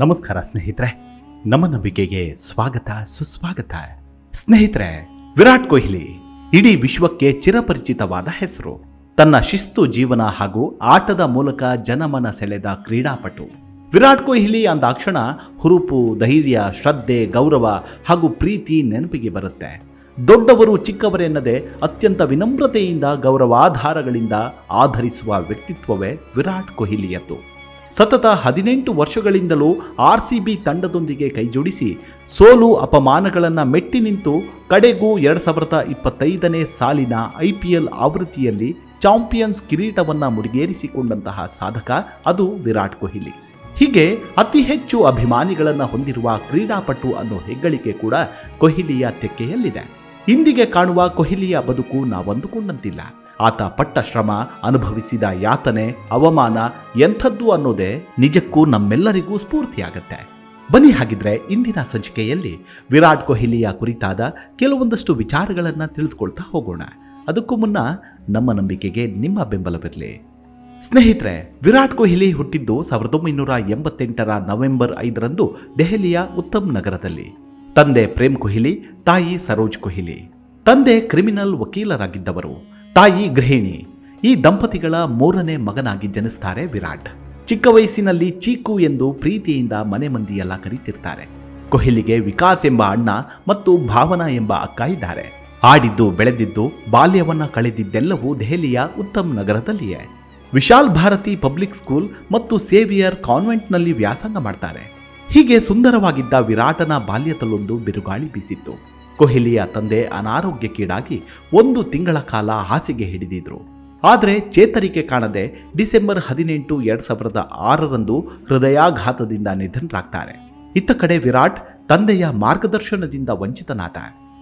ನಮಸ್ಕಾರ ಸ್ನೇಹಿತರೆ, ನಮ್ಮ ನಂಬಿಕೆಗೆ ಸ್ವಾಗತ, ಸುಸ್ವಾಗತ. ಸ್ನೇಹಿತರೆ, ವಿರಾಟ್ ಕೊಹ್ಲಿ ಇಡೀ ವಿಶ್ವಕ್ಕೆ ಚಿರಪರಿಚಿತವಾದ ಹೆಸರು. ತನ್ನ ಶಿಸ್ತು, ಜೀವನ ಹಾಗೂ ಆಟದ ಮೂಲಕ ಜನಮನ ಸೆಳೆದ ಕ್ರೀಡಾಪಟು. ವಿರಾಟ್ ಕೊಹ್ಲಿ ಅಂದಾಕ್ಷಣ ಹುರುಪು, ಧೈರ್ಯ, ಶ್ರದ್ಧೆ, ಗೌರವ ಹಾಗೂ ಪ್ರೀತಿ ನೆನಪಿಗೆ ಬರುತ್ತೆ. ದೊಡ್ಡವರು ಚಿಕ್ಕವರೆನ್ನದೆ ಅತ್ಯಂತ ವಿನಮ್ರತೆಯಿಂದ, ಗೌರವಾಧಾರಗಳಿಂದ ಆಧರಿಸುವ ವ್ಯಕ್ತಿತ್ವವೇ ವಿರಾಟ್ ಕೊಹ್ಲಿಯದ್ದು. ಸತತ ಹದಿನೆಂಟು ವರ್ಷಗಳಿಂದಲೂ ಆರ್ ಸಿ ಬಿ ತಂಡದೊಂದಿಗೆ ಕೈಜೋಡಿಸಿ ಸೋಲು ಅಪಮಾನಗಳನ್ನು ಮೆಟ್ಟಿ ನಿಂತು ಕಡೆಗೂ ಎರಡು ಸಾವಿರದ ಇಪ್ಪತ್ತೈದನೇ ಸಾಲಿನ ಐ ಪಿ ಎಲ್ ಆವೃತ್ತಿಯಲ್ಲಿ ಚಾಂಪಿಯನ್ಸ್ ಕಿರೀಟವನ್ನು ಮುಡಿಗೇರಿಸಿಕೊಂಡಂತಹ ಸಾಧಕ ಅದು ವಿರಾಟ್ ಕೊಹ್ಲಿ. ಹೀಗೆ ಅತಿ ಹೆಚ್ಚು ಅಭಿಮಾನಿಗಳನ್ನು ಹೊಂದಿರುವ ಕ್ರೀಡಾಪಟು ಅನ್ನೋ ಹೆಗ್ಗಳಿಕೆ ಕೂಡ ಕೊಹ್ಲಿಯ ತೆಕ್ಕೆಯಲ್ಲಿದೆ. ಇಂದಿಗೆ ಕಾಣುವ ಕೊಹ್ಲಿಯ ಬದುಕು ನಾವಂದುಕೊಂಡಂತಿಲ್ಲ. ಆತ ಪಟ್ಟ ಶ್ರಮ ಅನುಭವಿಸಿದ ಯಾತನೆ, ಅವಮಾನ ಎಂಥದ್ದು ಅನ್ನೋದೇ ನಿಜಕ್ಕೂ ನಮ್ಮೆಲ್ಲರಿಗೂ ಸ್ಫೂರ್ತಿಯಾಗತ್ತೆ. ಬನ್ನಿ ಹಾಗಿದ್ರೆ ಇಂದಿನ ಸಂಚಿಕೆಯಲ್ಲಿ ವಿರಾಟ್ ಕೊಹ್ಲಿಯ ಕುರಿತಾದ ಕೆಲವೊಂದಷ್ಟು ವಿಚಾರಗಳನ್ನು ತಿಳಿದುಕೊಳ್ತಾ ಹೋಗೋಣ. ಅದಕ್ಕೂ ಮುನ್ನ ನಮ್ಮ ನಂಬಿಕೆಗೆ ನಿಮ್ಮ ಬೆಂಬಲವಿರಲಿ ಸ್ನೇಹಿತರೆ, ವಿರಾಟ್ ಕೊಹ್ಲಿ ಹುಟ್ಟಿದ್ದು ಸಾವಿರದ ಒಂಬೈನೂರ ಎಂಬತ್ತೆಂಟರ ನವೆಂಬರ್ ಐದರಂದು ದೆಹಲಿಯ ಉತ್ತಮ್ ನಗರದಲ್ಲಿ. ತಂದೆ ಪ್ರೇಮ್ ಕೊಹ್ಲಿ, ತಾಯಿ ಸರೋಜ್ ಕೊಹ್ಲಿ. ತಂದೆ ಕ್ರಿಮಿನಲ್ ವಕೀಲರಾಗಿದ್ದವರು. ತಾಯಿ ಗೃಹಿಣಿ, ಈ ದಂಪತಿಗಳ ಮೂರನೇ ಮಗನಾಗಿ ಜನಿಸ್ತಾರೆ ವಿರಾಟ್. ಚಿಕ್ಕ ವಯಸ್ಸಿನಲ್ಲಿ ಚೀಕು ಎಂದು ಪ್ರೀತಿಯಿಂದ ಮನೆ ಮಂದಿಯೆಲ್ಲ ಕರೀತಿರ್ತಾರೆ. ಕೊಹ್ಲಿಗೆ ವಿಕಾಸ್ ಎಂಬ ಅಣ್ಣ ಮತ್ತು ಭಾವನಾ ಎಂಬ ಅಕ್ಕ ಇದ್ದಾರೆ. ಆಡಿದ್ದು ಬೆಳೆದಿದ್ದು ಬಾಲ್ಯವನ್ನ ಕಳೆದಿದ್ದೆಲ್ಲವೂ ದೆಹಲಿಯ ಉತ್ತಮ್ ನಗರದಲ್ಲಿಯೇ. ವಿಶಾಲ್ ಭಾರತಿ ಪಬ್ಲಿಕ್ ಸ್ಕೂಲ್ ಮತ್ತು ಸೇವಿಯರ್ ಕಾನ್ವೆಂಟ್ನಲ್ಲಿ ವ್ಯಾಸಂಗ ಮಾಡ್ತಾರೆ. ಹೀಗೆ ಸುಂದರವಾಗಿದ್ದ ವಿರಾಟನ ಬಾಲ್ಯದಲ್ಲೊಂದು ಬಿರುಗಾಳಿ ಬೀಸಿತ್ತು. ಕೊಹ್ಲಿಯ ತಂದೆ ಅನಾರೋಗ್ಯಕ್ಕೀಡಾಗಿ ಒಂದು ತಿಂಗಳ ಕಾಲ ಹಾಸಿಗೆ ಹಿಡಿದಿದ್ರು. ಆದರೆ ಚೇತರಿಕೆ ಕಾಣದೆ ಡಿಸೆಂಬರ್ ಹದಿನೆಂಟು ಎರಡು ಸಾವಿರದ ಆರರಂದು ಹೃದಯಾಘಾತದಿಂದ ನಿಧನರಾಗ್ತಾರೆ. ಇತ್ತ ಕಡೆ ವಿರಾಟ್ ತಂದೆಯ ಮಾರ್ಗದರ್ಶನದಿಂದ ವಂಚಿತನಾದ.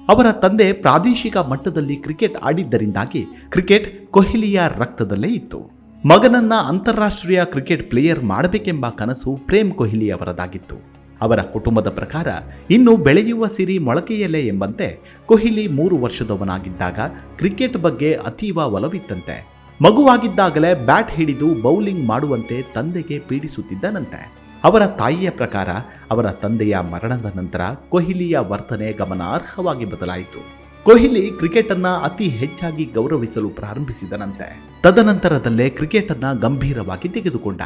ಅವರ ತಂದೆ ಪ್ರಾದೇಶಿಕ ಮಟ್ಟದಲ್ಲಿ ಕ್ರಿಕೆಟ್ ಆಡಿದ್ದರಿಂದಾಗಿ ಕ್ರಿಕೆಟ್ ಕೊಹ್ಲಿಯ ರಕ್ತದಲ್ಲೇ ಇತ್ತು. ಮಗನನ್ನ ಅಂತಾರಾಷ್ಟ್ರೀಯ ಕ್ರಿಕೆಟ್ ಪ್ಲೇಯರ್ ಮಾಡಬೇಕೆಂಬ ಕನಸು ಪ್ರೇಮ್ ಕೊಹ್ಲಿ ಅವರದಾಗಿತ್ತು. ಅವರ ಕುಟುಂಬದ ಪ್ರಕಾರ ಇನ್ನು ಬೆಳೆಯುವ ಸಿರಿ ಮೊಳಕೆಯಲ್ಲೇ ಎಂಬಂತೆ ಕೊಹ್ಲಿ ಮೂರು ವರ್ಷದವನಾಗಿದ್ದಾಗ ಕ್ರಿಕೆಟ್ ಬಗ್ಗೆ ಅತೀವ ಒಲವಿತ್ತಂತೆ. ಮಗುವಾಗಿದ್ದಾಗಲೇ ಬ್ಯಾಟ್ ಹಿಡಿದು ಬೌಲಿಂಗ್ ಮಾಡುವಂತೆ ತಂದೆಗೆ ಪೀಡಿಸುತ್ತಿದ್ದನಂತೆ ಅವರ ತಾಯಿಯ ಪ್ರಕಾರ ಅವರ ತಂದೆಯ ಮರಣದ ನಂತರ ಕೊಹ್ಲಿಯ ವರ್ತನೆ ಗಮನಾರ್ಹವಾಗಿ ಬದಲಾಯಿತು. ಕೊಹ್ಲಿ ಕ್ರಿಕೆಟ್ ಅನ್ನ ಅತಿ ಹೆಚ್ಚಾಗಿ ಗೌರವಿಸಲು ಪ್ರಾರಂಭಿಸಿದನಂತೆ ತದನಂತರದಲ್ಲೇ ಕ್ರಿಕೆಟ್ ಅನ್ನ ಗಂಭೀರವಾಗಿ ತೆಗೆದುಕೊಂಡ.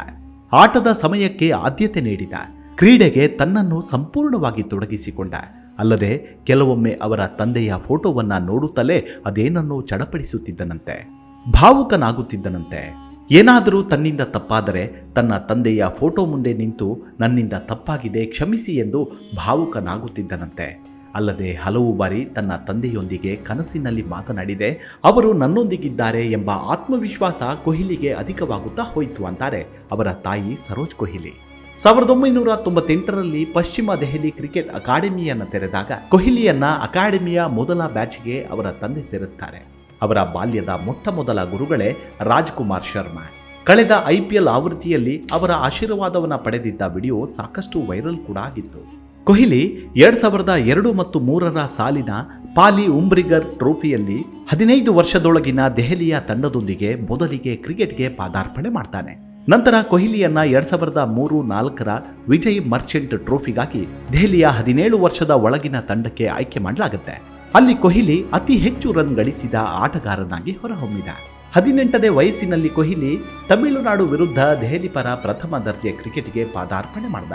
ಆಟದ ಸಮಯಕ್ಕೆ ಆದ್ಯತೆ ನೀಡಿದ. ಕ್ರೀಡೆಗೆ ತನ್ನನ್ನು ಸಂಪೂರ್ಣವಾಗಿ ತೊಡಗಿಸಿಕೊಂಡ. ಅಲ್ಲದೆ ಕೆಲವೊಮ್ಮೆ ಅವರ ತಂದೆಯ ಫೋಟೋವನ್ನ ನೋಡುತ್ತಲೇ ಅದೇನನ್ನೋ ಚಡಪಡಿಸುತ್ತಿದ್ದನಂತೆ. ಭಾವುಕನಾಗುತ್ತಿದ್ದನಂತೆ. ಏನಾದರೂ ತನ್ನಿಂದ ತಪ್ಪಾದರೆ ತನ್ನ ತಂದೆಯ ಫೋಟೋ ಮುಂದೆ ನಿಂತು ನನ್ನಿಂದ ತಪ್ಪಾಗಿದೆ ಕ್ಷಮಿಸಿ ಎಂದು ಭಾವುಕನಾಗುತ್ತಿದ್ದನಂತೆ. ಅಲ್ಲದೆ ಹಲವು ಬಾರಿ ತನ್ನ ತಂದೆಯೊಂದಿಗೆ ಕನಸಿನಲ್ಲಿ ಮಾತನಾಡಿದೆ, ಅವರು ನನ್ನೊಂದಿಗಿದ್ದಾರೆ ಎಂಬ ಆತ್ಮವಿಶ್ವಾಸ ಕೊಹ್ಲಿಗೆ ಅಧಿಕವಾಗುತ್ತಾ ಹೋಯಿತು ಅಂತಾರೆ ಅವರ ತಾಯಿ ಸರೋಜ್ ಕೊಹ್ಲಿ. ಸಾವಿರದ ಒಂಬೈನೂರ ತೊಂಬತ್ತೆಂಟರಲ್ಲಿ ಪಶ್ಚಿಮ ದೆಹಲಿ ಕ್ರಿಕೆಟ್ ಅಕಾಡೆಮಿಯನ್ನು ತೆರೆದಾಗ ಕೊಹ್ಲಿಯನ್ನ ಅಕಾಡೆಮಿಯ ಮೊದಲ ಬ್ಯಾಚ್ಗೆ ಅವರ ತಂದೆ ಸೇರಿಸ್ತಾರೆ. ಅವರ ಬಾಲ್ಯದ ಮೊಟ್ಟ ಮೊದಲ ಗುರುಗಳೇ ರಾಜ್ಕುಮಾರ್ ಶರ್ಮಾ. ಕಳೆದ ಐ ಪಿ ಎಲ್ ಆವೃತ್ತಿಯಲ್ಲಿ ಅವರ ಆಶೀರ್ವಾದವನ್ನು ಪಡೆದಿದ್ದ ವಿಡಿಯೋ ಸಾಕಷ್ಟು ವೈರಲ್ ಕೂಡ ಆಗಿತ್ತು. ಕೊಹ್ಲಿ ಎರಡು ಸಾವಿರದ ಎರಡು ಮತ್ತು ಮೂರರ ಸಾಲಿನ ಪಾಲಿ ಉಂಬ್ರಿಗರ್ ಟ್ರೋಫಿಯಲ್ಲಿ ಹದಿನೈದು ವರ್ಷದೊಳಗಿನ ದೆಹಲಿಯ ತಂಡದೊಂದಿಗೆ ಮೊದಲಿಗೆ ಕ್ರಿಕೆಟ್ಗೆ ಪಾದಾರ್ಪಣೆ ಮಾಡ್ತಾನೆ. ನಂತರ ಕೊಹ್ಲಿಯನ್ನ ಎರಡ್ ಸಾವಿರದ ಮೂರು ನಾಲ್ಕರ ವಿಜಯ್ ಮರ್ಚೆಂಟ್ ಟ್ರೋಫಿಗಾಗಿ ದೆಹಲಿಯ ಹದಿನೇಳು ವರ್ಷದ ಒಳಗಿನ ತಂಡಕ್ಕೆ ಆಯ್ಕೆ ಮಾಡಲಾಗುತ್ತೆ. ಅಲ್ಲಿ ಕೊಹ್ಲಿ ಅತಿ ಹೆಚ್ಚು ರನ್ ಗಳಿಸಿದ ಆಟಗಾರನಾಗಿ ಹೊರಹೊಮ್ಮಿದ. ಹದಿನೆಂಟನೇ ವಯಸ್ಸಿನಲ್ಲಿ ಕೊಹ್ಲಿ ತಮಿಳುನಾಡು ವಿರುದ್ಧ ದೆಹಲಿ ಪರ ಪ್ರಥಮ ದರ್ಜೆ ಕ್ರಿಕೆಟ್ಗೆ ಪಾದಾರ್ಪಣೆ ಮಾಡಿದ.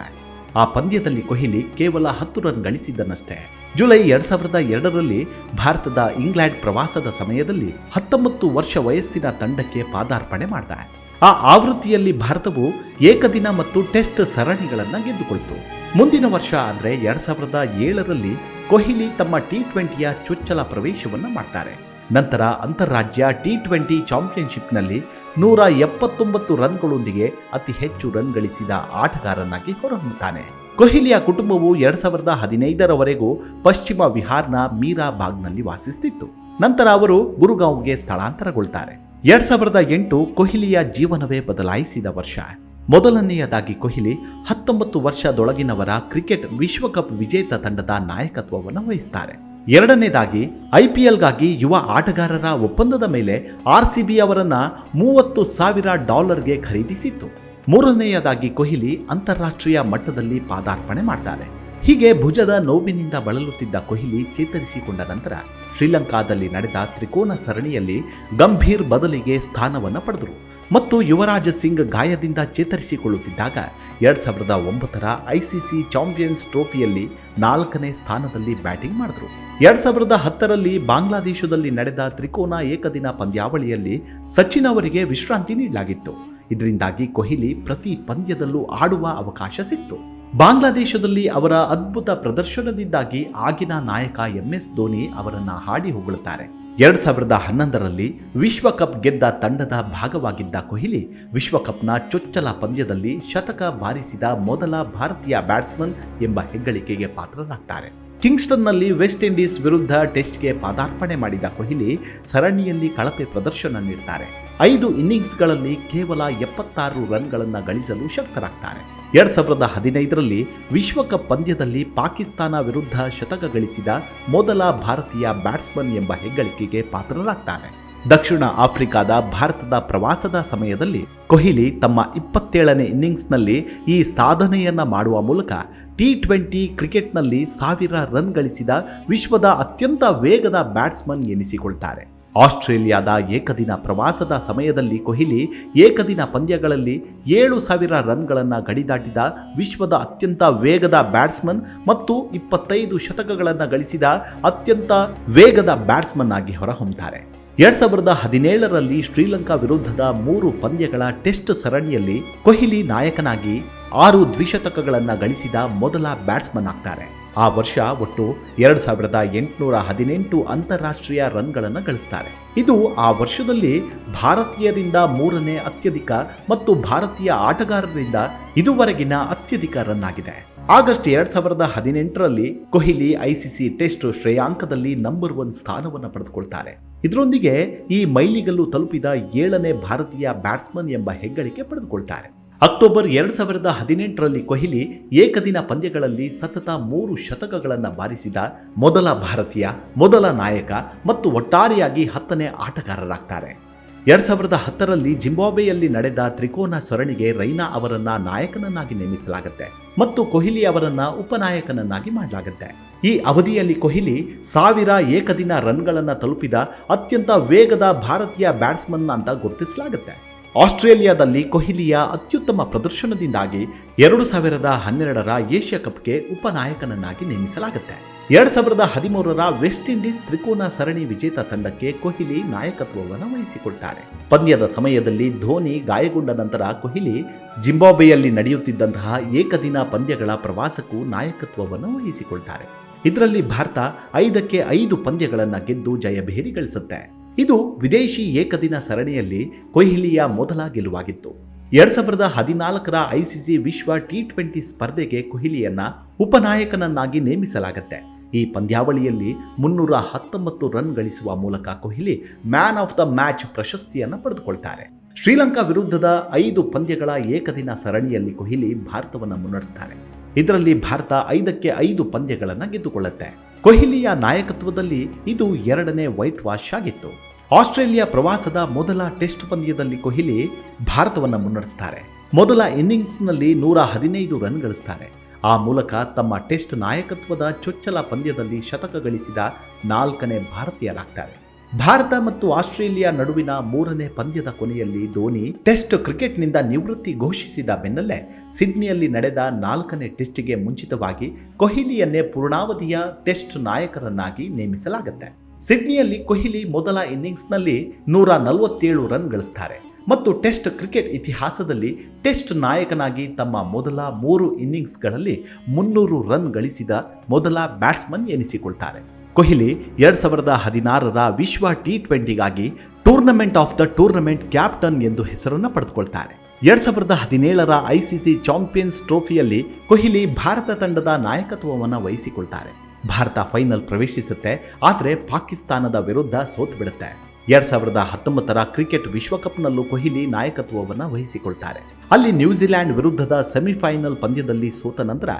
ಆ ಪಂದ್ಯದಲ್ಲಿ ಕೊಹ್ಲಿ ಕೇವಲ ಹತ್ತು ರನ್ ಗಳಿಸಿದ್ದನಷ್ಟೇ. ಜುಲೈ ಎರಡ್ ಸಾವಿರದ ಎರಡರಲ್ಲಿ ಭಾರತದ ಇಂಗ್ಲೆಂಡ್ ಪ್ರವಾಸದ ಸಮಯದಲ್ಲಿ ಹತ್ತೊಂಬತ್ತು ವರ್ಷ ವಯಸ್ಸಿನ ತಂಡಕ್ಕೆ ಪಾದಾರ್ಪಣೆ ಮಾಡಿದ. ಆ ಆವೃತ್ತಿಯಲ್ಲಿ ಭಾರತವು ಏಕದಿನ ಮತ್ತು ಟೆಸ್ಟ್ ಸರಣಿಗಳನ್ನು ಗೆದ್ದುಕೊಳ್ತು. ಮುಂದಿನ ವರ್ಷ ಅಂದರೆ ಎರಡ್ ಸಾವಿರದ ಏಳರಲ್ಲಿ ಕೊಹ್ಲಿ ತಮ್ಮ ಟಿ ಟ್ವೆಂಟಿಯ ಚೊಚ್ಚಲ ಪ್ರವೇಶವನ್ನು ಮಾಡ್ತಾರೆ. ನಂತರ ಅಂತಾರಾಜ್ಯ ಟಿ ಟ್ವೆಂಟಿ ಚಾಂಪಿಯನ್ಶಿಪ್ನಲ್ಲಿ ನೂರ ಎಪ್ಪತ್ತೊಂಬತ್ತು ರನ್ಗಳೊಂದಿಗೆ ಅತಿ ಹೆಚ್ಚು ರನ್ ಗಳಿಸಿದ ಆಟಗಾರನಾಗಿ ಹೊರಹೊಮ್ಮುತ್ತಾನೆ. ಕೊಹ್ಲಿಯ ಕುಟುಂಬವು ಎರಡ್ ಸಾವಿರದ ಹದಿನೈದರವರೆಗೂ ಪಶ್ಚಿಮ ವಿಹಾರ್ನ ಮೀರಾಬಾಗ್ನಲ್ಲಿ ವಾಸಿಸುತ್ತಿತ್ತು ನಂತರ ಅವರು ಗುರುಗಾಂವ್ಗೆ ಸ್ಥಳಾಂತರಗೊಳ್ತಾರೆ. ಎರಡ್ ಸಾವಿರದ ಎಂಟು ಕೊಹ್ಲಿಯ ಜೀವನವೇ ಬದಲಾಯಿಸಿದ ವರ್ಷ. ಮೊದಲನೆಯದಾಗಿ ಕೊಹ್ಲಿ ಹತ್ತೊಂಬತ್ತು ವರ್ಷದೊಳಗಿನವರ ಕ್ರಿಕೆಟ್ ವಿಶ್ವಕಪ್ ವಿಜೇತ ತಂಡದ ನಾಯಕತ್ವವನ್ನು ವಹಿಸ್ತಾರೆ. ಎರಡನೇದಾಗಿ ಐಪಿಎಲ್ಗಾಗಿ ಯುವ ಆಟಗಾರರ ಒಪ್ಪಂದದ ಮೇಲೆ ಆರ್ ಸಿ ಬಿ ಅವರನ್ನ ಮೂವತ್ತು ಸಾವಿರ ಡಾಲರ್ಗೆ ಖರೀದಿಸಿತ್ತು. ಮೂರನೆಯದಾಗಿ ಕೊಹ್ಲಿ ಅಂತಾರಾಷ್ಟ್ರೀಯ ಮಟ್ಟದಲ್ಲಿ ಪಾದಾರ್ಪಣೆ ಮಾಡ್ತಾರೆ. ಹೀಗೆ ಭುಜದ ನೋವಿನಿಂದ ಬಳಲುತ್ತಿದ್ದ ಕೊಹ್ಲಿ ಚೇತರಿಸಿಕೊಂಡ ನಂತರ ಶ್ರೀಲಂಕಾದಲ್ಲಿ ನಡೆದ ತ್ರಿಕೋನ ಸರಣಿಯಲ್ಲಿ ಗಂಭೀರ್ ಬದಲಿಗೆ ಸ್ಥಾನವನ್ನು ಪಡೆದರು. ಮತ್ತು ಯುವರಾಜ ಸಿಂಗ್ ಗಾಯದಿಂದ ಚೇತರಿಸಿಕೊಳ್ಳುತ್ತಿದ್ದಾಗ ಎರಡ್ ಸಾವಿರದ ಒಂಬತ್ತರ ಐಸಿಸಿ ಚಾಂಪಿಯನ್ಸ್ ಟ್ರೋಫಿಯಲ್ಲಿ ನಾಲ್ಕನೇ ಸ್ಥಾನದಲ್ಲಿ ಬ್ಯಾಟಿಂಗ್ ಮಾಡಿದ್ರು. ಎರಡ್ ಸಾವಿರದ ಹತ್ತರಲ್ಲಿ ಬಾಂಗ್ಲಾದೇಶದಲ್ಲಿ ನಡೆದ ತ್ರಿಕೋನ ಏಕದಿನ ಪಂದ್ಯಾವಳಿಯಲ್ಲಿ ಸಚಿನ್ ಅವರಿಗೆ ವಿಶ್ರಾಂತಿ ನೀಡಲಾಗಿತ್ತು. ಇದರಿಂದಾಗಿ ಕೊಹ್ಲಿ ಪ್ರತಿ ಪಂದ್ಯದಲ್ಲೂ ಆಡುವ ಅವಕಾಶ ಸಿಕ್ತು. ಬಾಂಗ್ಲಾದೇಶದಲ್ಲಿ ಅವರ ಅದ್ಭುತ ಪ್ರದರ್ಶನದಿಂದಾಗಿ ಆಗಿನ ನಾಯಕ ಎಂ ಎಸ್ ಧೋನಿ ಅವರನ್ನು ಹಾಡಿ ಹೊಗಳುತ್ತಾರೆ. ಎರಡ್ ಸಾವಿರದ ಹನ್ನೊಂದರಲ್ಲಿ ವಿಶ್ವಕಪ್ ಗೆದ್ದ ತಂಡದ ಭಾಗವಾಗಿದ್ದ ಕೊಹ್ಲಿ ವಿಶ್ವಕಪ್ನ ಚೊಚ್ಚಲ ಪಂದ್ಯದಲ್ಲಿ ಶತಕ ಬಾರಿಸಿದ ಮೊದಲ ಭಾರತೀಯ ಬ್ಯಾಟ್ಸ್ಮನ್ ಎಂಬ ಹೆಗ್ಗಳಿಕೆಗೆ ಪಾತ್ರರಾಗ್ತಾರೆ. ಕಿಂಗ್ಸ್ಟನ್ನಲ್ಲಿ ವೆಸ್ಟ್ ಇಂಡೀಸ್ ವಿರುದ್ಧ ಟೆಸ್ಟ್ಗೆ ಪಾದಾರ್ಪಣೆ ಮಾಡಿದ ಕೊಹ್ಲಿ ಸರಣಿಯಲ್ಲಿ ಕಳಪೆ ಪ್ರದರ್ಶನ ನೀಡ್ತಾರೆ. ಐದು ಇನ್ನಿಂಗ್ಸ್ಗಳಲ್ಲಿ ಕೇವಲ ಎಪ್ಪತ್ತಾರು ರನ್ಗಳನ್ನು ಗಳಿಸಲು ಶಕ್ತರಾಗ್ತಾರೆ. ಎರಡ್ ಸಾವಿರದ ಹದಿನೈದರಲ್ಲಿ ವಿಶ್ವಕಪ್ ಪಂದ್ಯದಲ್ಲಿ ಪಾಕಿಸ್ತಾನ ವಿರುದ್ಧ ಶತಕ ಗಳಿಸಿದ ಮೊದಲ ಭಾರತೀಯ ಬ್ಯಾಟ್ಸ್ಮನ್ ಎಂಬ ಹೆಗ್ಗಳಿಕೆಗೆ ಪಾತ್ರರಾಗ್ತಾರೆ. ದಕ್ಷಿಣ ಆಫ್ರಿಕಾದ ಭಾರತದ ಪ್ರವಾಸದ ಸಮಯದಲ್ಲಿ ಕೊಹ್ಲಿ ತಮ್ಮ ಇಪ್ಪತ್ತೇಳನೇ ಇನ್ನಿಂಗ್ಸ್ನಲ್ಲಿ ಈ ಸಾಧನೆಯನ್ನು ಮಾಡುವ ಮೂಲಕ ಟಿ ಟ್ವೆಂಟಿ ಕ್ರಿಕೆಟ್ನಲ್ಲಿ ಸಾವಿರ ರನ್ ಗಳಿಸಿದ ವಿಶ್ವದ ಅತ್ಯಂತ ವೇಗದ ಬ್ಯಾಟ್ಸ್ಮನ್ ಎನಿಸಿಕೊಳ್ತಾರೆ. ಆಸ್ಟ್ರೇಲಿಯಾದ ಏಕದಿನ ಪ್ರವಾಸದ ಸಮಯದಲ್ಲಿ ಕೊಹ್ಲಿ ಏಕದಿನ ಪಂದ್ಯಗಳಲ್ಲಿ ಏಳು ಸಾವಿರ ರನ್ಗಳನ್ನು ಗಡಿದಾಟಿದ ವಿಶ್ವದ ಅತ್ಯಂತ ವೇಗದ ಬ್ಯಾಟ್ಸ್ಮನ್ ಮತ್ತು ಇಪ್ಪತ್ತೈದು ಶತಕಗಳನ್ನು ಗಳಿಸಿದ ಅತ್ಯಂತ ವೇಗದ ಬ್ಯಾಟ್ಸ್ಮನ್ ಆಗಿ ಹೊರಹೊಮ್ಮುತ್ತಾರೆ ಎರಡ್ ಸಾವಿರದ ಹದಿನೇಳರಲ್ಲಿ ಶ್ರೀಲಂಕಾ ವಿರುದ್ಧದ ಮೂರು ಪಂದ್ಯಗಳ ಟೆಸ್ಟ್ ಸರಣಿಯಲ್ಲಿ ಕೊಹ್ಲಿ ನಾಯಕನಾಗಿ ಆರು ದ್ವಿಶತಕಗಳನ್ನು ಗಳಿಸಿದ ಮೊದಲ ಬ್ಯಾಟ್ಸ್ಮನ್ ಆಗ್ತಾರೆ. ಆ ವರ್ಷ ಒಟ್ಟು ಎರಡು ಸಾವಿರದ ಎಂಟುನೂರ ಹದಿನೆಂಟು ಅಂತಾರಾಷ್ಟ್ರೀಯ ರನ್ಗಳನ್ನು ಗಳಿಸ್ತಾರೆ. ಇದು ಆ ವರ್ಷದಲ್ಲಿ ಭಾರತೀಯರಿಂದ ಮೂರನೇ ಅತ್ಯಧಿಕ ಮತ್ತು ಭಾರತೀಯ ಆಟಗಾರರಿಂದ ಇದುವರೆಗಿನ ಅತ್ಯಧಿಕ ರನ್ ಆಗಿದೆ ಆಗಸ್ಟ್ ಎರಡ್ ಸಾವಿರದ ಹದಿನೆಂಟರಲ್ಲಿ ಕೊಹ್ಲಿ ಐಸಿಸಿ ಟೆಸ್ಟ್ ಶ್ರೇಯಾಂಕದಲ್ಲಿ ನಂಬರ್ ಒನ್ ಸ್ಥಾನವನ್ನು ಪಡೆದುಕೊಳ್ತಾರೆ. ಇದರೊಂದಿಗೆ ಈ ಮೈಲಿಗಲ್ಲು ತಲುಪಿದ ಏಳನೇ ಭಾರತೀಯ ಬ್ಯಾಟ್ಸ್ಮನ್ ಎಂಬ ಹೆಗ್ಗಳಿಕೆ ಪಡೆದುಕೊಳ್ತಾರೆ. ಅಕ್ಟೋಬರ್ ಎರಡು ಸಾವಿರದ ಹದಿನೆಂಟರಲ್ಲಿ ಕೊಹ್ಲಿ ಏಕದಿನ ಪಂದ್ಯಗಳಲ್ಲಿ ಸತತ ಮೂರು ಶತಕಗಳನ್ನು ಬಾರಿಸಿದ ಮೊದಲ ಭಾರತೀಯ, ಮೊದಲ ನಾಯಕ ಮತ್ತು ಒಟ್ಟಾರೆಯಾಗಿ ಹತ್ತನೇ ಆಟಗಾರರಾಗ್ತಾರೆ. ಎರಡು ಸಾವಿರದ ಹತ್ತರಲ್ಲಿ ಜಿಂಬಾಬ್ವೆಯಲ್ಲಿ ನಡೆದ ತ್ರಿಕೋನ ಸರಣಿಗೆ ರೈನಾ ಅವರನ್ನ ನಾಯಕನನ್ನಾಗಿ ನೇಮಿಸಲಾಗುತ್ತೆ ಮತ್ತು ಕೊಹ್ಲಿ ಅವರನ್ನ ಉಪನಾಯಕನನ್ನಾಗಿ ಮಾಡಲಾಗುತ್ತೆ. ಈ ಅವಧಿಯಲ್ಲಿ ಕೊಹ್ಲಿ ಸಾವಿರ ಏಕದಿನ ರನ್ಗಳನ್ನು ತಲುಪಿದ ಅತ್ಯಂತ ವೇಗದ ಭಾರತೀಯ ಬ್ಯಾಟ್ಸ್ಮನ್ ಅಂತ ಗುರುತಿಸಲಾಗುತ್ತೆ. ಆಸ್ಟ್ರೇಲಿಯಾದಲ್ಲಿ ಕೊಹ್ಲಿಯ ಅತ್ಯುತ್ತಮ ಪ್ರದರ್ಶನದಿಂದಾಗಿ ಎರಡು ಸಾವಿರದ ಹನ್ನೆರಡರ ಏಷ್ಯಾ ಕಪ್ಗೆ ಉಪನಾಯಕನನ್ನಾಗಿ ನೇಮಿಸಲಾಗುತ್ತೆ. ಎರಡು ಸಾವಿರದ ಹದಿಮೂರರ ವೆಸ್ಟ್ ಇಂಡೀಸ್ ತ್ರಿಕೋನ ಸರಣಿ ವಿಜೇತ ತಂಡಕ್ಕೆ ಕೊಹ್ಲಿ ನಾಯಕತ್ವವನ್ನು ವಹಿಸಿಕೊಳ್ತಾರೆ ಪಂದ್ಯದ ಸಮಯದಲ್ಲಿ ಧೋನಿ ಗಾಯಗೊಂಡ ನಂತರ ಕೊಹ್ಲಿ ಜಿಂಬಾಬ್ವೆಯಲ್ಲಿ ನಡೆಯುತ್ತಿದ್ದಂತಹ ಏಕದಿನ ಪಂದ್ಯಗಳ ಪ್ರವಾಸಕ್ಕೂ ನಾಯಕತ್ವವನ್ನು ವಹಿಸಿಕೊಳ್ತಾರೆ. ಇದರಲ್ಲಿ ಭಾರತ ಐದಕ್ಕೆ ಐದು ಪಂದ್ಯಗಳನ್ನು ಗೆದ್ದು ಜಯಭೇರಿ ಗಳಿಸುತ್ತೆ. ಇದು ವಿದೇಶಿ ಏಕದಿನ ಸರಣಿಯಲ್ಲಿ ಕೊಹ್ಲಿಯ ಮೊದಲ ಗೆಲುವಾಗಿತ್ತು. ಎರಡ್ ಸಾವಿರದ ಹದಿನಾಲ್ಕರ ಐಸಿಸಿ ವಿಶ್ವ ಟಿ ಟ್ವೆಂಟಿ ಸ್ಪರ್ಧೆಗೆ ಕೊಹ್ಲಿಯನ್ನ ಉಪನಾಯಕನನ್ನಾಗಿ ನೇಮಿಸಲಾಗುತ್ತೆ. ಈ ಪಂದ್ಯಾವಳಿಯಲ್ಲಿ ಮುನ್ನೂರ ಹತ್ತೊಂಬತ್ತು ರನ್ ಗಳಿಸುವ ಮೂಲಕ Kohli man of the match ಪ್ರಶಸ್ತಿಯನ್ನು ಪಡೆದುಕೊಳ್ತಾರೆ. ಶ್ರೀಲಂಕಾ ವಿರುದ್ಧದ ಐದು ಪಂದ್ಯಗಳ ಏಕದಿನ ಸರಣಿಯಲ್ಲಿ ಕೊಹ್ಲಿ ಭಾರತವನ್ನು ಮುನ್ನಡೆಸ್ತಾರೆ. ಇದರಲ್ಲಿ ಭಾರತ ಐದಕ್ಕೆ ಐದು ಪಂದ್ಯಗಳನ್ನು ಗೆದ್ದುಕೊಳ್ಳುತ್ತೆ. ಕೊಹ್ಲಿಯ ನಾಯಕತ್ವದಲ್ಲಿ ಇದು ಎರಡನೇ ವೈಟ್ ವಾಶ್ ಆಗಿತ್ತು. ಆಸ್ಟ್ರೇಲಿಯಾ ಪ್ರವಾಸದ ಮೊದಲ ಟೆಸ್ಟ್ ಪಂದ್ಯದಲ್ಲಿ ಕೊಹ್ಲಿ ಭಾರತವನ್ನು ಮುನ್ನಡೆಸ್ತಾರೆ. ಮೊದಲ ಇನ್ನಿಂಗ್ಸ್ನಲ್ಲಿ ನೂರ ಹದಿನೈದು ರನ್ ಗಳಿಸ್ತಾರೆ. ಆ ಮೂಲಕ ತಮ್ಮ ಟೆಸ್ಟ್ ನಾಯಕತ್ವದ ಚೊಚ್ಚಲ ಪಂದ್ಯದಲ್ಲಿ ಶತಕ ಗಳಿಸಿದ ನಾಲ್ಕನೇ ಭಾರತೀಯರಾಗ್ತಾರೆ. ಭಾರತ ಮತ್ತು ಆಸ್ಟ್ರೇಲಿಯಾ ನಡುವಿನ ಮೂರನೇ ಪಂದ್ಯದ ಕೊನೆಯಲ್ಲಿ ಧೋನಿ ಟೆಸ್ಟ್ ಕ್ರಿಕೆಟ್ನಿಂದ ನಿವೃತ್ತಿ ಘೋಷಿಸಿದ ಬೆನ್ನಲ್ಲೇ ಸಿಡ್ನಿಯಲ್ಲಿ ನಡೆದ ನಾಲ್ಕನೇ ಟೆಸ್ಟ್ಗೆ ಮುಂಚಿತವಾಗಿ ಕೊಹ್ಲಿಯನ್ನೇ ಪೂರ್ಣಾವಧಿಯ ಟೆಸ್ಟ್ ನಾಯಕರನ್ನಾಗಿ ನೇಮಿಸಲಾಗುತ್ತೆ. ಸಿಡ್ನಿಯಲ್ಲಿ ಕೊಹ್ಲಿ ಮೊದಲ ಇನ್ನಿಂಗ್ಸ್ನಲ್ಲಿ ನೂರ ನಲವತ್ತೇಳು ರನ್ ಗಳಿಸ್ತಾರೆ. ಮತ್ತು ಟೆಸ್ಟ್ ಕ್ರಿಕೆಟ್ ಇತಿಹಾಸದಲ್ಲಿ ಟೆಸ್ಟ್ ನಾಯಕನಾಗಿ ತಮ್ಮ ಮೊದಲ ಮೂರು ಇನ್ನಿಂಗ್ಸ್ಗಳಲ್ಲಿ ಮುನ್ನೂರು ರನ್ ಗಳಿಸಿದ ಮೊದಲ ಬ್ಯಾಟ್ಸ್ಮನ್ ಎನಿಸಿಕೊಳ್ತಾರೆ. ಕೊಹ್ಲಿ ಎರಡ್ ಸಾವಿರದ ಹದಿನಾರರ ವಿಶ್ವ T ಟ್ವೆಂಟಿಗಾಗಿ tournament of the tournament captain ಎಂದು ಹೆಸರನ್ನು ಪಡೆದುಕೊಳ್ತಾರೆ. ಎರಡ್ ಸಾವಿರದ ಹದಿನೇಳರ ಐಸಿಸಿ ಚಾಂಪಿಯನ್ಸ್ ಟ್ರೋಫಿಯಲ್ಲಿ ಕೊಹ್ಲಿ ಭಾರತ ತಂಡದ ನಾಯಕತ್ವವನ್ನು ವಹಿಸಿಕೊಳ್ತಾರೆ. ಭಾರತ ಫೈನಲ್ ಪ್ರವೇಶಿಸುತ್ತೆ, ಆದರೆ ಪಾಕಿಸ್ತಾನದ ವಿರುದ್ಧ ಸೋತು ಬಿಡುತ್ತೆ. ಎರಡ್ ಸಾವಿರದ ಹತ್ತೊಂಬತ್ತರ ಕ್ರಿಕೆಟ್ ವಿಶ್ವಕಪ್ನಲ್ಲೂ ಕೊಹ್ಲಿ ನಾಯಕತ್ವವನ್ನು ವಹಿಸಿಕೊಳ್ತಾರೆ. ಅಲ್ಲಿ ನ್ಯೂಜಿಲೆಂಡ್ ವಿರುದ್ಧದ ಸೆಮಿಫೈನಲ್ ಪಂದ್ಯದಲ್ಲಿ ಸೋತ ನಂತರ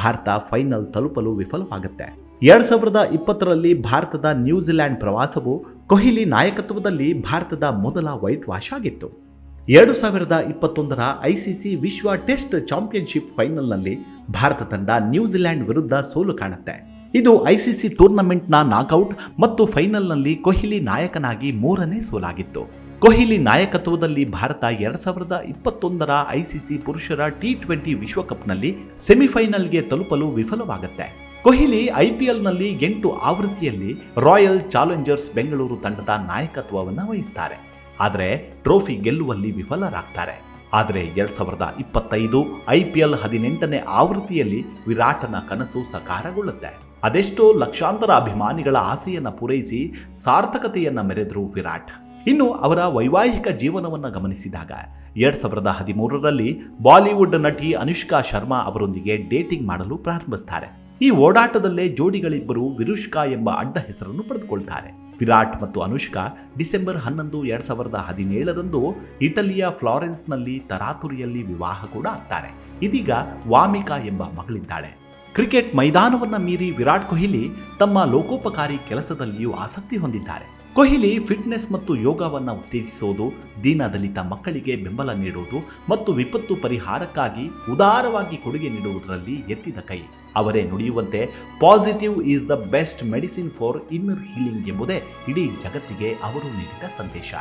ಭಾರತ ಫೈನಲ್ ತಲುಪಲು ವಿಫಲವಾಗುತ್ತೆ. ಎರಡ್ ಸಾವಿರದ ಇಪ್ಪತ್ತರಲ್ಲಿ ಭಾರತದ ನ್ಯೂಜಿಲೆಂಡ್ ಪ್ರವಾಸವು ಕೊಹ್ಲಿ ನಾಯಕತ್ವದಲ್ಲಿ ಭಾರತದ ಮೊದಲ ವೈಟ್ ವಾಶ್ ಆಗಿತ್ತು. ಎರಡು ಸಾವಿರದ ಇಪ್ಪತ್ತೊಂದರ ಐಸಿಸಿ ವಿಶ್ವ ಟೆಸ್ಟ್ ಚಾಂಪಿಯನ್ಶಿಪ್ ಫೈನಲ್ನಲ್ಲಿ ಭಾರತ ತಂಡ ನ್ಯೂಜಿಲೆಂಡ್ ವಿರುದ್ಧ ಸೋಲು ಕಾಣುತ್ತೆ. ಇದು ಐಸಿಸಿ ಟೂರ್ನಮೆಂಟ್ನ ನಾಕೌಟ್ ಮತ್ತು ಫೈನಲ್ನಲ್ಲಿ ಕೊಹ್ಲಿ ನಾಯಕನಾಗಿ ಮೂರನೇ ಸೋಲಾಗಿತ್ತು. ಕೊಹ್ಲಿ ನಾಯಕತ್ವದಲ್ಲಿ ಭಾರತ ಎರಡ್ ಸಾವಿರದ ಇಪ್ಪತ್ತೊಂದರ ಐಸಿಸಿ ಪುರುಷರ ಟಿ ಟ್ವೆಂಟಿ ವಿಶ್ವಕಪ್ನಲ್ಲಿ ಸೆಮಿಫೈನಲ್ಗೆ ತಲುಪಲು ವಿಫಲವಾಗುತ್ತೆ. ಕೊಹ್ಲಿ ಐಪಿಎಲ್ನಲ್ಲಿ ಎಂಟು ಆವೃತ್ತಿಯಲ್ಲಿ ರಾಯಲ್ ಚಾಲೆಂಜರ್ಸ್ ಬೆಂಗಳೂರು ತಂಡದ ನಾಯಕತ್ವವನ್ನು ವಹಿಸ್ತಾರೆ. ಆದರೆ ಟ್ರೋಫಿ ಗೆಲ್ಲುವಲ್ಲಿ ವಿಫಲರಾಗ್ತಾರೆ. ಆದರೆ ಎರಡ್ ಸಾವಿರದ ಇಪ್ಪತ್ತೈದು ಐಪಿಎಲ್ ಹದಿನೆಂಟನೇ ಆವೃತ್ತಿಯಲ್ಲಿ ವಿರಾಟನ ಕನಸು ಸಾಕಾರಗೊಳ್ಳುತ್ತೆ. ಅದೆಷ್ಟೋ ಲಕ್ಷಾಂತರ ಅಭಿಮಾನಿಗಳ ಆಸೆಯನ್ನು ಪೂರೈಸಿ ಸಾರ್ಥಕತೆಯನ್ನು ಮೆರೆದರು ವಿರಾಟ್. ಇನ್ನು ಅವರ ವೈವಾಹಿಕ ಜೀವನವನ್ನು ಗಮನಿಸಿದಾಗ ಎರಡ್ ಸಾವಿರದ ಹದಿಮೂರರಲ್ಲಿ ಬಾಲಿವುಡ್ ನಟಿ ಅನುಷ್ಕಾ ಶರ್ಮಾ ಅವರೊಂದಿಗೆ ಡೇಟಿಂಗ್ ಮಾಡಲು ಪ್ರಾರಂಭಿಸ್ತಾರೆ. ಈ ಓಡಾಟದಲ್ಲೇ ಜೋಡಿಗಳಿಬ್ಬರು ವಿರುಷ್ಕಾ ಎಂಬ ಅಡ್ಡ ಹೆಸರನ್ನು ಪಡೆದುಕೊಳ್ತಾರೆ. ವಿರಾಟ್ ಮತ್ತು ಅನುಷ್ಕಾ ಡಿಸೆಂಬರ್ ಹನ್ನೊಂದು ಎರಡ್ ಸಾವಿರದ ಹದಿನೇಳರಂದು ಇಟಲಿಯ ಫ್ಲಾರೆನ್ಸ್ನಲ್ಲಿ ತರಾತುರಿಯಲ್ಲಿ ವಿವಾಹ ಕೂಡ ಆಗ್ತಾರೆ. ಇದೀಗ ವಾಮಿಕಾ ಎಂಬ ಮಗಳಿದ್ದಾಳೆ. ಕ್ರಿಕೆಟ್ ಮೈದಾನವನ್ನ ಮೀರಿ ವಿರಾಟ್ ಕೊಹ್ಲಿ ತಮ್ಮ ಲೋಕೋಪಕಾರಿ ಕೆಲಸದಲ್ಲಿಯೂ ಆಸಕ್ತಿ ಹೊಂದಿದ್ದಾರೆ. ಕೊಹ್ಲಿ ಫಿಟ್ನೆಸ್ ಮತ್ತು ಯೋಗವನ್ನು ಉತ್ತೇಜಿಸುವುದು ದೀನದಲಿತ ಮಕ್ಕಳಿಗೆ ಬೆಂಬಲ ನೀಡುವುದು ಮತ್ತು ವಿಪತ್ತು ಪರಿಹಾರಕ್ಕಾಗಿ ಉದಾರವಾಗಿ ಕೊಡುಗೆ ನೀಡುವುದರಲ್ಲಿ ಎತ್ತಿದ ಕೈ. ಅವರೇ ನುಡಿಯುವಂತೆ, positive is the best medicine for inner healing ಎಂಬುದೇ ಇಡೀ ಜಗತ್ತಿಗೆ ಅವರು ನೀಡಿದ ಸಂದೇಶ.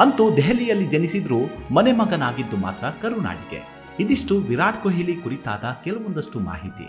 ಅಂತೂ ದೆಹಲಿಯಲ್ಲಿ ಜನಿಸಿದ್ರೂ ಮನೆ ಮಗನಾಗಿದ್ದು ಮಾತ್ರ ಕರುನಾಡಿಗೆ. ಇದಿಷ್ಟು ವಿರಾಟ್ ಕೊಹ್ಲಿ ಕುರಿತಾದ ಕೆಲವೊಂದಷ್ಟು ಮಾಹಿತಿ.